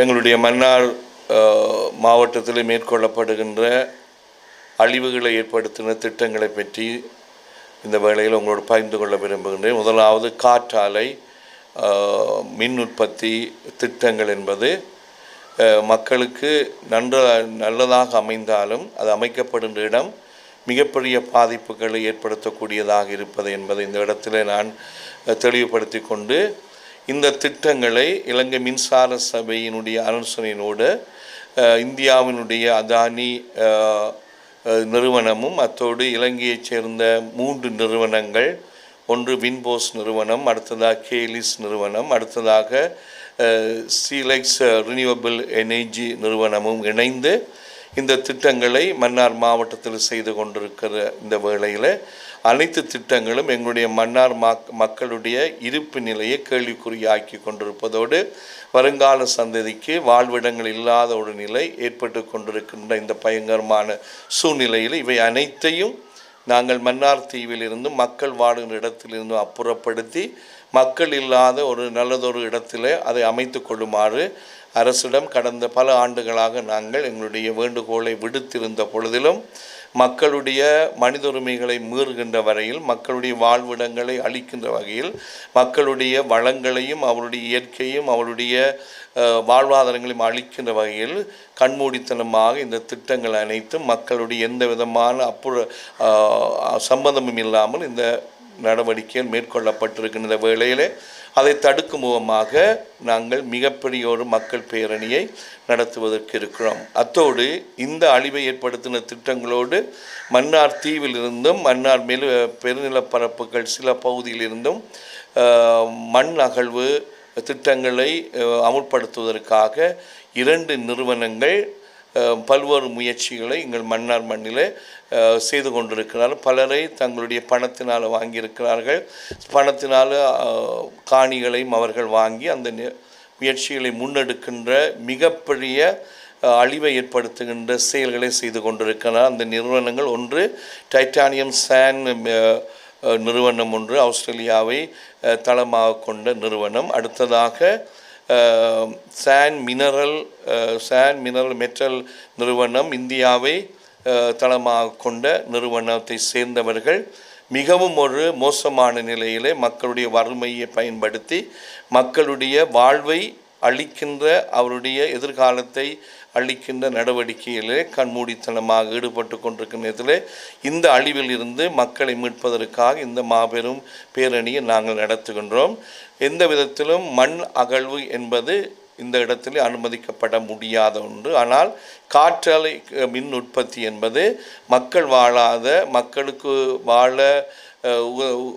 எங்களுடைய மன்னார் மாவட்டத்தில் மேற்கொள்ளப்படுகின்ற அழிவுகளை ஏற்படுத்தின திட்டங்களை பற்றி இந்த வேளையில் உங்களோடு பகிர்ந்து கொள்ள விரும்புகின்றேன். முதலாவது காற்றாலை மின் உற்பத்தி திட்டங்கள் என்பது மக்களுக்கு நன்ற நல்லதாக அமைந்தாலும் அது அமைக்கப்படுகின்ற இடம் மிகப்பெரிய பாதிப்புகளை ஏற்படுத்தக்கூடியதாக இருப்பது என்பதை இந்த இடத்துல நான் தெளிவுபடுத்தி கொண்டு இந்த திட்டங்களை இலங்கை மின்சார சபையினுடைய ஆலோசனையினோடு இந்தியாவினுடைய அதானி நிறுவனமும் அத்தோடு இலங்கையைச் சேர்ந்த மூன்று நிறுவனங்கள் ஒன்று வின்போஸ் நிறுவனம் அடுத்ததாக கேலிஸ் நிறுவனம் அடுத்ததாக சீலெக்ஸ் ரினியூவபிள் எனர்ஜி நிறுவனமும் இணைந்து இந்த திட்டங்களை மன்னார் மாவட்டத்தில் செய்து கொண்டிருக்கிற இந்த வேளையில் அனைத்து திட்டங்களும் எங்களுடைய மன்னார் மக் மக்களுடைய இருப்பு நிலையை கேள்விக்குறியாக்கி கொண்டிருப்பதோடு வருங்கால சந்ததிக்கு வாழ்விடங்கள் இல்லாத ஒரு நிலை ஏற்பட்டு கொண்டிருக்கின்ற இந்த பயங்கரமான சூழ்நிலையில் இவை அனைத்தையும் நாங்கள் மன்னார் தீவிலிருந்து மக்கள் வாடுகிற இடத்திலிருந்து அப்புறப்படுத்தி மக்கள் இல்லாத ஒரு நல்லதொரு இடத்தில் அதை அமைத்து கொள்ளுமாறு அரசிடம் கடந்த பல ஆண்டுகளாக நாங்கள் எங்களுடைய வேண்டுகோளை விடுத்திருந்த பொழுதிலும் மக்களுடைய மனித உரிமைகளை மீறுகின்ற வரையில் மக்களுடைய வாழ்விடங்களை அளிக்கின்ற வகையில் மக்களுடைய வளங்களையும் அவருடைய இயற்கையும் அவருடைய வாழ்வாதாரங்களையும் அளிக்கின்ற வகையில் கண்மூடித்தனமாக இந்த திட்டங்கள் அனைத்தும் மக்களுடைய எந்த விதமான அப்புற சம்பந்தமும் இல்லாமல் இந்த நடவடிக்கைகள் மேற்கொள்ளப்பட்டிருக்கின்ற வேளையிலே அதை தடுக்கும் முகமாக நாங்கள் மிகப்பெரிய ஒரு மக்கள் பேரணியை நடத்துவதற்கு இருக்கிறோம். அத்தோடு இந்த அழிவை ஏற்படுத்தின திட்டங்களோடு மன்னார் தீவிலிருந்தும் மன்னார் மெலு பெருநிலப்பரப்புகள் சில பகுதியிலிருந்தும் மண் அகழ்வு திட்டங்களை அமுல்படுத்துவதற்காக இரண்டு நிறுவனங்கள் பல்வேறு முயற்சிகளை எங்கள் மன்னார் மண்ணில் செய்து கொண்டிருக்கிறார்கள். பலரை தங்களுடைய பணத்தினால் வாங்கியிருக்கிறார்கள். பணத்தினால் காணிகளையும் அவர்கள் வாங்கி அந்த முயற்சிகளை முன்னெடுக்கின்ற மிகப்பெரிய அழிவை ஏற்படுத்துகின்ற செயல்களை செய்து கொண்டிருக்கிறார். அந்த நிறுவனங்கள் ஒன்று டைட்டானியம் சேன் நிறுவனம் ஒன்று ஆஸ்திரேலியாவை தளமாக கொண்ட நிறுவனம். அடுத்ததாக அஹ், சான் மினரல் அஹ், சான் மினரல் மெட்டல் நிறுவனம் இந்தியாவை தளமாக கொண்ட நிறுவனத்தை சேர்ந்தவர்கள். மிகவும் ஒரு மோசமான நிலையிலே மக்களுடைய வறுமையை பயன்படுத்தி மக்களுடைய வாழ்வை அளிக்கின்ற அவருடைய எதிர்காலத்தை அளிக்கின்ற நடவடிக்கையிலே கண்மூடித்தனமாக ஈடுபட்டு கொண்டிருக்கும் நேரத்தில் இந்த அழிவில் இருந்து மக்களை மீட்பதற்காக இந்த மாபெரும் பேரணியை நாங்கள் நடத்துகின்றோம். எந்த விதத்திலும் மண் அகழ்வு என்பது இந்த இடத்தில் அனுமதிக்கப்பட முடியாத ஒன்று. ஆனால் காற்றலை மின் உற்பத்தி என்பது மக்கள் வாழாத மக்களுக்கு வாழ உ-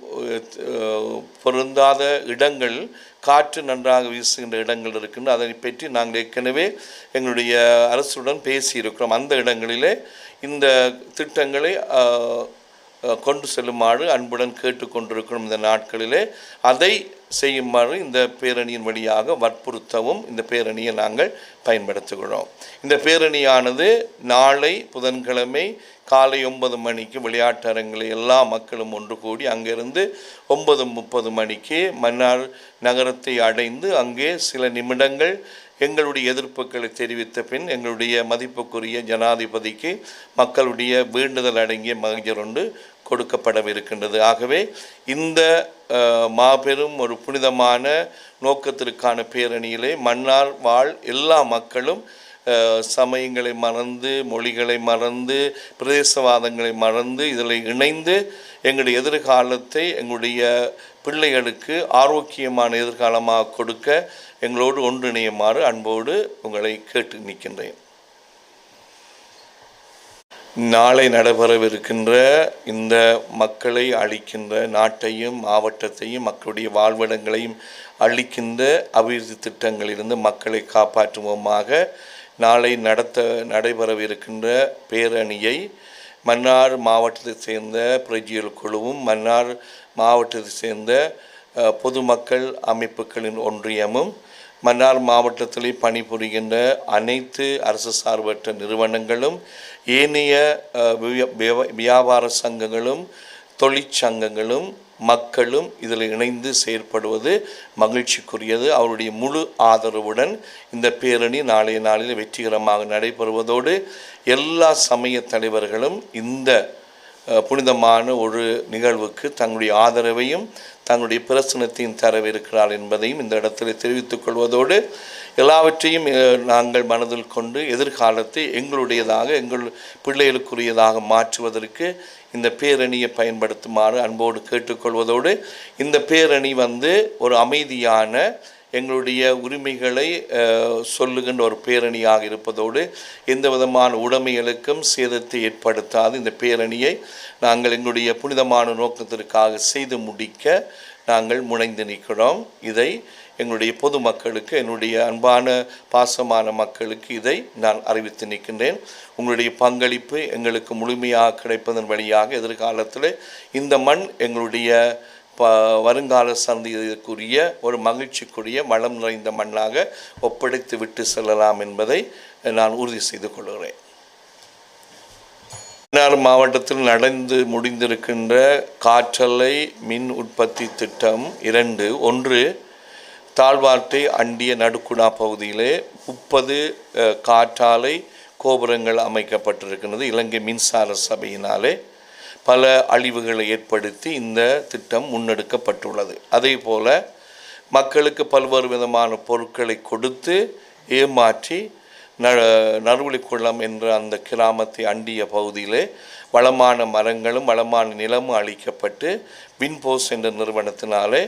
பொருந்தாத இடங்கள் காற்று நன்றாக வீசுகின்ற இடங்கள் இருக்கின்ற அதனை பற்றி நாங்கள் ஏற்கனவே எங்களுடைய அரசுடன் பேசியிருக்கிறோம். அந்த இடங்களிலே இந்த திட்டங்களை கொண்டு செல்லுமாறு அன்புடன் கேட்டுக்கொண்டிருக்கிறோம் இந்த நாட்களிலே. அதை செய்யுமாறு இந்த பேரணியின் வழியாக வற்புறுத்தவும் இந்த பேரணியை நாங்கள் பயன்படுத்துகிறோம். இந்த பேரணியானது நாளை புதன்கிழமை காலை ஒன்பது மணிக்கு விளையாட்டு அரங்கில் எல்லா மக்களும் ஒன்று கூடி அங்கிருந்து ஒன்பது முப்பது மணிக்கு மன்னார் நகரத்தை அடைந்து அங்கே சில நிமிடங்கள் எங்களுடைய எதிர்ப்புகளை தெரிவித்த பின் எங்களுடைய மதிப்புக்குரிய ஜனாதிபதிக்கு மக்களுடைய வேண்டுதல் அடங்கிய மகஜர் ஒன்று கொடுக்கப்படவிருக்கின்றது. ஆகவே இந்த மாபெரும் ஒரு புனிதமான நோக்கத்திற்கான பேரணியிலே மன்னார் வாழ் எல்லா மக்களும் சமயங்களை மறந்து மொழிகளை மறந்து பிரதேசவாதங்களை மறந்து இதில் இணைந்து எங்களுடைய எதிர்காலத்தை எங்களுடைய பிள்ளைகளுக்கு ஆரோக்கியமான எதிர்காலமாக கொடுக்க எங்களோடு ஒன்றிணையுமாறு அன்போடு உங்களை கேட்டு நிற்கின்றேன். நாளை நடைபெறவிருக்கின்ற இந்த மக்களை அழிக்கின்ற நாட்டையும் மாவட்டத்தையும் மக்களுடைய வாழ்விடங்களையும் அழிக்கின்ற அபிவிருத்தி திட்டங்களிலிருந்து மக்களை காப்பாற்றுவோமாக நாளை நடத்த நடைபெறவிருக்கின்ற பேரணியை மன்னார் மாவட்டத்தைச் சேர்ந்த பிரஜியல் குழுவும் மன்னார் மாவட்டத்தைச் சேர்ந்த பொதுமக்கள் அமைப்புகளின் ஒன்றியமும் மன்னார் மாவட்டத்திலே பணிபுரிகின்ற அனைத்து அரசு சார்பற்ற நிறுவனங்களும் ஏனைய வியாபார சங்கங்களும் தொழிற்சங்கங்களும் மக்களும் இதில் இணைந்து செயற்படுவது மகிழ்ச்சிக்குரியது. அவருடைய முழு ஆதரவுடன் இந்த பேரணி நாளைய நாளில் வெற்றிகரமாக நடைபெறுவதோடு எல்லா சமய தலைவர்களும் இந்த புனிதமான ஒரு நிகழ்வுக்கு தங்களுடைய ஆதரவையும் தங்களுடைய பிரசனத்தையும் தரவிருக்கிறார் என்பதையும் இந்த இடத்தில் தெரிவித்துக் கொள்வதோடு எல்லாவற்றையும் நாங்கள் மனதில் கொண்டு எதிர்காலத்தை எங்களுடையதாக எங்கள் பிள்ளைகளுக்குரியதாக மாற்றுவதற்கு இந்த பேரணியை பயன்படுத்துமாறு அன்போடு கேட்டுக்கொள்வதோடு இந்த பேரணி வந்து ஒரு அமைதியான எங்களுடைய உரிமைகளை சொல்லுகின்ற ஒரு பேரணியாக இருப்பதோடு எந்த விதமான உடைமைகளுக்கும் சேதத்தை ஏற்படுத்தாது. இந்த பேரணியை நாங்கள் எங்களுடைய புனிதமான நோக்கத்திற்காக செய்து முடிக்க நாங்கள் முனைந்து நிற்கிறோம். இதை எங்களுடைய பொதுமக்களுக்கு என்னுடைய அன்பான பாசமான மக்களுக்கு இதை நான் அறிவித்து நிற்கின்றேன். உங்களுடைய பங்களிப்பு எங்களுக்கு முழுமையாக கிடைப்பதன் வழியாக எதிர்காலத்தில் இந்த மண் எங்களுடைய ப வருங்கால சந்ததிக்குரிய ஒரு மகிழ்ச்சிக்குரிய வளம் நிறைந்த மண்ணாக ஒப்படைத்து விட்டு செல்லலாம் என்பதை நான் உறுதி செய்து கொள்கிறேன். மன்னார் மாவட்டத்தில் நடந்து முடிந்திருக்கின்ற காற்றலை மின் உற்பத்தி திட்டம் இரண்டு. ஒன்று தாழ்வாட்டை அண்டிய நடுக்குடா பகுதியிலே முப்பது காற்றாலை கோபுரங்கள் அமைக்கப்பட்டிருக்கின்றது இலங்கை மின்சார சபையினாலே. பல அழிவுகளை ஏற்படுத்தி இந்த திட்டம் முன்னெடுக்கப்பட்டுள்ளது. அதே போல் மக்களுக்கு பல்வேறு விதமான பொருட்களை கொடுத்து ஏமாற்றி ந நறுவலிக்குளம் என்ற அந்த கிராமத்தை அண்டிய பகுதியிலே வளமான மரங்களும் வளமான நிலமும் அளிக்கப்பட்டு வின்போஸ் என்ற நிறுவனத்தினாலே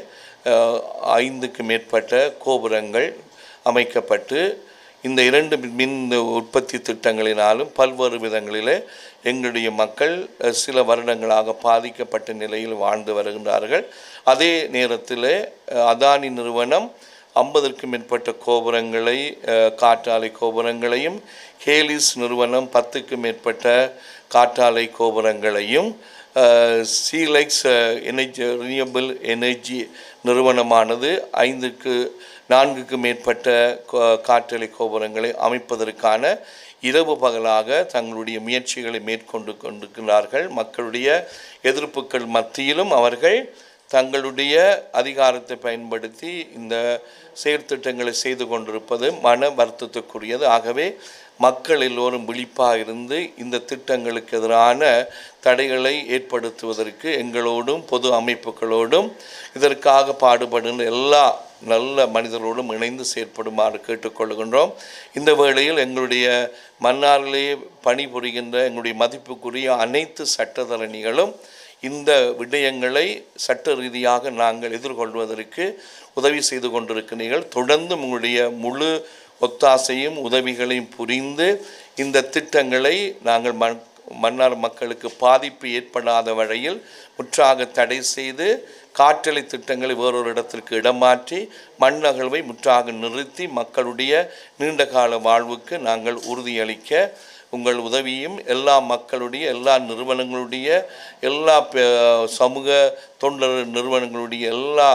ஐந்துக்கு மேற்பட்ட கோபுரங்கள் அமைக்கப்பட்டு இந்த இரண்டு மின் உற்பத்தி திட்டங்களினாலும் பல்வேறு விதங்களிலே எங்களுடைய மக்கள் சில வருடங்களாக பாதிக்கப்பட்ட நிலையில் வாழ்ந்து வருகின்றார்கள். அதே நேரத்தில் அதானி நிறுவனம் ஐம்பதற்கும் மேற்பட்ட கோபுரங்களை காற்றாலை கோபுரங்களையும் ஹேலிஸ் நிறுவனம் பத்துக்கும் மேற்பட்ட காற்றாலை கோபுரங்களையும் சீலைக்ஸ் எனர்ஜி ரினியபிள் எனர்ஜி நிறுவனமானது ஐந்துக்கு நான்குக்கு மேற்பட்ட காற்றலை கோபுரங்களை அமைப்பதற்கான இரவு பகலாக தங்களுடைய முயற்சிகளை மேற்கொண்டு கொண்டிருக்கிறார்கள். மக்களுடைய எதிர்ப்புகள் மத்தியிலும் அவர்கள் தங்களுடைய அதிகாரத்தை பயன்படுத்தி இந்த செயற்திட்டங்களை செய்து கொண்டிருப்பது மன வருத்தத்துக்குரியது. ஆகவே மக்கள் எல்லோரும் விழிப்பாக இருந்து இந்த திட்டங்களுக்கு எதிரான தடைகளை ஏற்படுத்துவதற்கு எங்களோடும் பொது அமைப்புகளோடும் இதற்காக பாடுபடுகின்ற எல்லா நல்ல மனிதர்களோடும் இணைந்து செயற்படுமாறு கேட்டுக்கொள்கின்றோம் இந்த வேளையில் எங்களுடைய மன்னாரிலேயே பணிபுரிகின்ற எங்களுடைய மதிப்புக்குரிய அனைத்து சட்டத்தரணிகளும் இந்த விடயங்களை சட்ட ரீதியாக நாங்கள் எதிர்கொள்வதற்கு உதவி செய்து கொண்டிருக்கிறீர்கள். தொடர்ந்து உங்களுடைய முழு ஒத்தாசையும் உதவிகளையும் புரிந்து இந்த திட்டங்களை நாங்கள் மண் மன்னார் மக்களுக்கு பாதிப்பு ஏற்படாத வகையில் முற்றாக தடை செய்து காற்றலை திட்டங்களை வேறொரு இடத்திற்கு இடமாற்றி மண் அகழ்வை முற்றாக நிறுத்தி மக்களுடைய நீண்டகால வாழ்வுக்கு நாங்கள் உறுதியளிக்க உங்கள் உதவியும் எல்லா மக்களுடைய எல்லா நிறுவனங்களுடைய எல்லா சமூக தொண்டர் நிறுவனங்களுடைய எல்லா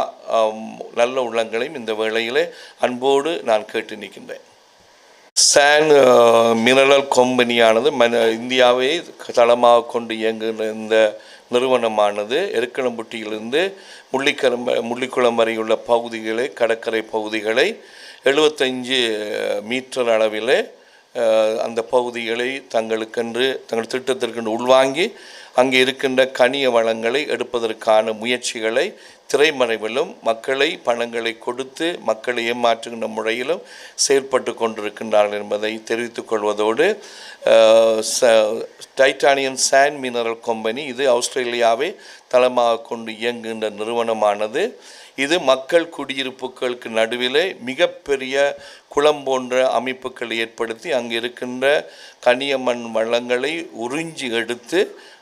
நல்ல உள்ளங்களையும் இந்த வேளையிலே அன்போடு நான் கேட்டு நிற்கின்றேன். சான் மினரல் கம்பெனியானது மன இந்தியாவை தளமாக கொண்டு இயங்குகிற இந்த நிறுவனமானது எருக்கணம்பட்டியிலிருந்து முள்ளிக்கரம் முள்ளிக்குளம் வரையுள்ள பகுதிகளை கடற்கரை பகுதிகளை எழுபத்தஞ்சு மீட்டர் அளவிலே அந்த பகுதிகளை தங்களுக்கென்று தங்கள் திட்டத்திற்கென்று உள்வாங்கி அங்கே இருக்கின்ற கனிய வளங்களை எடுப்பதற்கான முயற்சிகளை திரைமறைவிலும் மக்களை பணங்களை கொடுத்து மக்களை ஏமாற்றுகின்ற முறையிலும் செயல்பட்டு கொண்டிருக்கின்றார்கள் என்பதை தெரிவித்துக் கொள்வதோடு ச- டைட்டானியன் சாண்ட் மினரல் கம்பெனி இது ஆஸ்திரேலியாவை தளமாக கொண்டு இயங்குகின்ற நிறுவனமானது. இது மக்கள் குடியிருப்புகளுக்கு நடுவிலே மிகப்பெரிய குளம் போன்ற அமைப்புகள் ஏற்படுத்தி அங்கு இருக்கின்ற கனியமண் வளங்களை உறிஞ்சி எடுத்து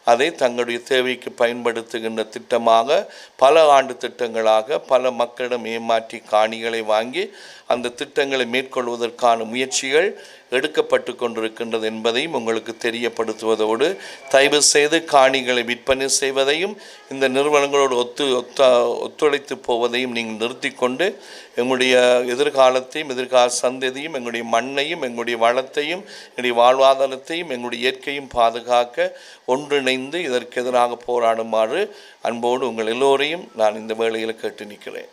அதை தங்களுடைய தேவைக்கு பயன்படுத்துகின்ற திட்டமாக பல ஆண்டு திட்டங்களாக பல மக்களிடம் ஏமாற்றி காணிகளை வாங்கி அந்த திட்டங்களை மேற்கொள்வதற்கான முயற்சிகள் எடுக்கப்பட்டு கொண்டிருக்கின்றது என்பதையும் உங்களுக்கு தெரியப்படுத்துவதோடு தயவு செய்து காணிகளை விற்பனை செய்வதையும் இந்த நிறுவனங்களோடு ஒத்து ஒத்த ஒத்துழைத்து போவதையும் நீங்கள் நிறுத்தி கொண்டு எங்களுடைய எதிர்காலத்தையும் எதிர்கால சந்ததியும் எங்களுடைய மண்ணையும் எங்களுடைய வளத்தையும் எங்களுடைய வாழ்வாதாரத்தையும் எங்களுடைய இயற்கையும் பாதுகாக்க ஒன்றிணைந்து இதற்கு எதிராக போராடுமாறு அன்போடு உங்கள் எல்லோரையும் நான் இந்த வேளையில் கேட்டு நிற்கிறேன்.